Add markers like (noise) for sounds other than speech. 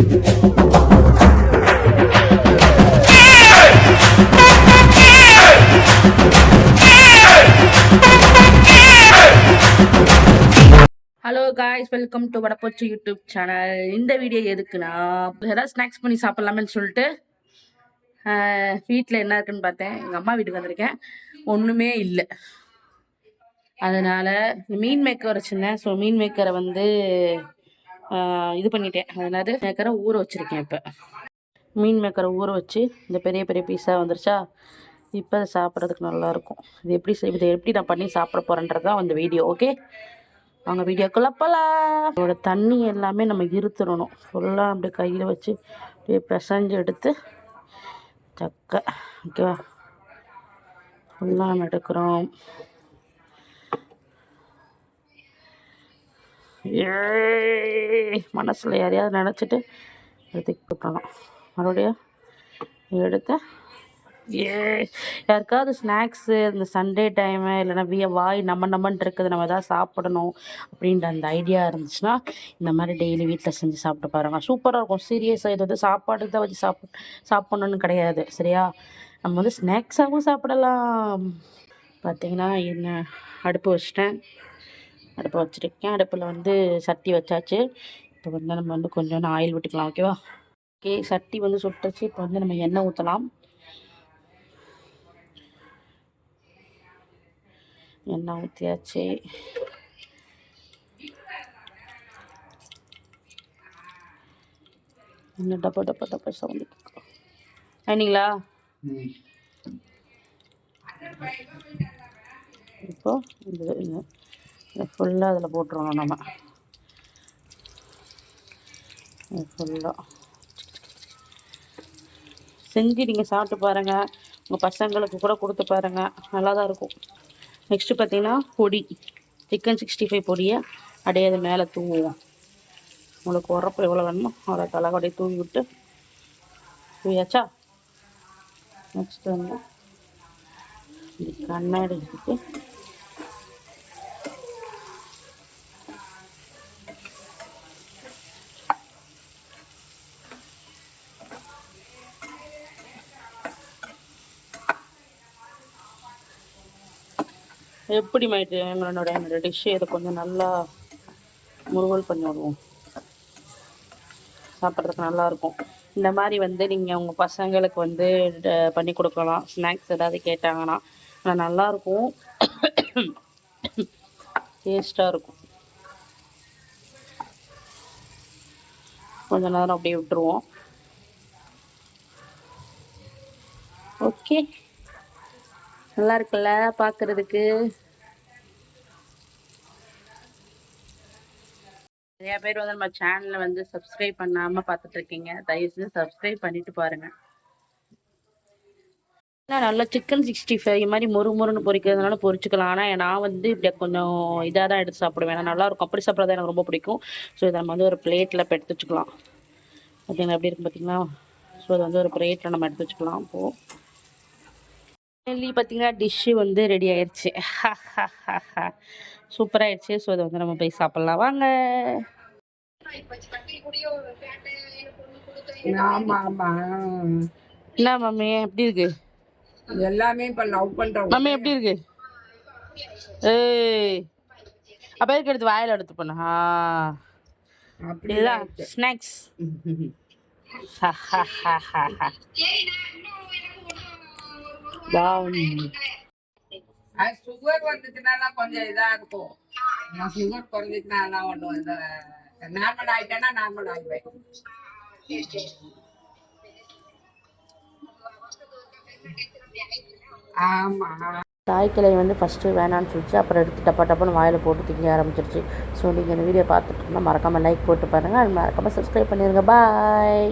Hello guys welcome to Vadapochu YouTube channel இந்த video எதுக்குன்னா ஏதாவது ஸ்நாக்ஸ் பண்ணி சாப்பிட்லாமேன்னு சொல்லிட்டு வீட்டில் என்ன இருக்குன்னு பார்த்தேன். எங்கள் அம்மா வீட்டுக்கு வந்திருக்கேன். ஒன்றுமே இல்லை. அதனால் மீன் மேக்கர் வச்சுருந்தேன் ஸோ மீன் மேக்கரை வந்து இது பண்ணிட்டேன். அதனால மேக்கரை ஊற வச்சுருக்கேன் இப்போ. மீன் மேக்கரை ஊற வச்சு இந்த பெரிய பெரிய பீஸாக வந்துருச்சா? இப்போ அதை சாப்பிட்றதுக்கு நல்லாயிருக்கும் இது எப்படி செய்- இதை எப்படி நான் பண்ணி சாப்பிட போகிறேன்றது தான் அந்த வீடியோ ஓகே அவங்க வீடியோக்குள்ள போகலாம் அதோட தண்ணி எல்லாமே நம்ம இருத்துடணும். ஃபுல்லாக அப்படியே கையில் வச்சு அப்படியே பிசைஞ்சு எடுத்து தக்க ஓகேவா ஃபுல்லாக நம்ம எடுக்கிறோம் மனசில் யாரையாவது நினச்சிட்டு எடுத்துக்கி போட்டணும் மறுபடியும் எடுத்து ஏ யாருக்காவது ஸ்நாக்ஸு இந்த சண்டே டைமு இல்லைன்னா விய வாய் நம்ம நம்மன்ட்டு இருக்குது நம்ம எதாவது சாப்பிடணும் அப்படின்ற அந்த ஐடியா இருந்துச்சுன்னா இந்த மாதிரி டெய்லி வீட்டில் செஞ்சு சாப்பிட்டு பாருங்க. சூப்பராக இருக்கும். சீரியஸாக இது வந்து சாப்பாடு தான் வச்சு சாப்பிட் சாப்பிட்ணுன்னு கிடையாது. சரியா? நம்ம வந்து ஸ்நாக்ஸாகவும் சாப்பிடலாம். பார்த்தீங்கன்னா என்ன அடுப்பு வச்சிட்டேன். அடுப்பு வச்சுருக்கேன். அடுப்பில் வந்து சட்டி வச்சாச்சு. இப்போ வந்து நம்ம வந்து கொஞ்சம் ஆயில் விட்டுக்கலாம் ஓகேவா ஓகே சட்டி வந்து சுட்டுச்சு. இப்போ வந்து நம்ம எண்ணெய் ஊற்றலாம் எண்ணெய் ஊற்றியாச்சு என்ன டப்பா டப்பா டப்பா சவுண்டு ஆனீங்களா இப்போ இந்த- இதை ஃபுல்லாக அதில் போட்டுருவோம் நம்ம. ஃபுல்லாக செஞ்சு நீங்கள் சாப்பிட்டு பாருங்கள் உங்கள் பசங்களுக்கு கூட கொடுத்து பாருங்கள் நல்லா தான் இருக்கும். நெக்ஸ்ட்டு பார்த்தீங்கன்னா பொடி. சிக்கன் சிக்ஸ்டி ஃபைவ் பொடியை அப்படியே அது மேலே தூவுவோம். உங்களுக்கு உரப்பு எவ்வளோ வேணுமோ அவ்வளோ தலைகொடையை தூவி விட்டு தூவியாச்சா நெக்ஸ்ட் வந்து கண்ணாடி எடுத்து எப்படி மாயிட்டு என்னோட என்னோட டிஷ்ஷு இதை கொஞ்சம் நல்லா முருகல் பண்ணி விடுவோம். சாப்பிட்றதுக்கு நல்லாயிருக்கும் இந்த மாதிரி வந்து நீங்கள் உங்கள் பசங்களுக்கு வந்து ட- பண்ணி கொடுக்கலாம். ஸ்நாக்ஸ் ஏதாவது கேட்டாங்கன்னா ஆனால் நல்லாயிருக்கும் டேஸ்ட்டாக இருக்கும். கொஞ்ச நேரம் அப்படியே விட்டுருவோம். ஓகே நல்லா இருக்குல்ல பார்க்கறதுக்கு நிறைய பேர் வந்து நம்ம சேனலை வந்து சப்ஸ்கிரைப் பண்ணாம பார்த்துட்டு இருக்கீங்க தயவு செஞ்சு சப்ஸ்கிரைப் பண்ணிட்டு பாருங்க. நல்லா சிக்கன் சிக்ஸ்டி ஃபைவ் மாதிரி மொறு மொறுன்னு பொரிக்கிறதுனால பொரிச்சுக்கலாம் ஆனால் நான் வந்து இப்படி கொஞ்சம் இதாக தான் எடுத்து சாப்பிடுவேன். ஏன்னா நல்லா இருக்கும் அப்படி சாப்பிட்றது எனக்கு ரொம்ப பிடிக்கும். ஸோ இதை நம்ம வந்து ஒரு பிளேட்டில் இப்போ எடுத்து வச்சுக்கலாம். ஓகேங்களா எப்படி இருக்கு பார்த்தீங்களா ஸோ இதை வந்து ஒரு பிளேட்டில் நம்ம எடுத்து வச்சுக்கலாம். இப்போது ஃபைனலி பார்த்தீங்கன்னா டிஷ்ஷு வந்து ரெடி ஆயிடுச்சு (laughs) சூப்பராக ஆயிடுச்சு ஸோ இதை வந்து நம்ம போய் சாப்பிட்லாம். வாங்க. ஆமா ஆமா. என்ன மம்மி? எப்படி இருக்கு? எல்லாமே இப்ப லவ் பண்றவங்க மம்மி எப்படி இருக்கு? ஏய். அப்போ எதுக்கு எடுத்து வாயில் எடுத்து பண்ணா? அப்படி இதுதான் ஸ்நாக்ஸ் சுகர் வந்துச்சுன்னா கொஞ்சம் இதா இருக்கும். சுகர் குறைஞ்சிச்சுனா ஒன்றும் இந்த நார்மல் ஆயிட்டேன்னா நார்மல் ஆயிடுவேன். ஆமா. தாய்க்கிளை வந்து ஃபஸ்ட்டு வேணான்னு சொல்லிச்சு. அப்புறம் எடுத்து டப்பா டப்பான்னு வாயில் போட்டு திங்க ஆரம்பிச்சிருச்சு. ஸோ நீங்கள் இந்த வீடியோ பார்த்துட்டு இருந்தால் மறக்காமல் லைக் போட்டு பாருங்கள் அது மறக்காமல் சப்ஸ்கிரைப் பண்ணிடுங்க பாய்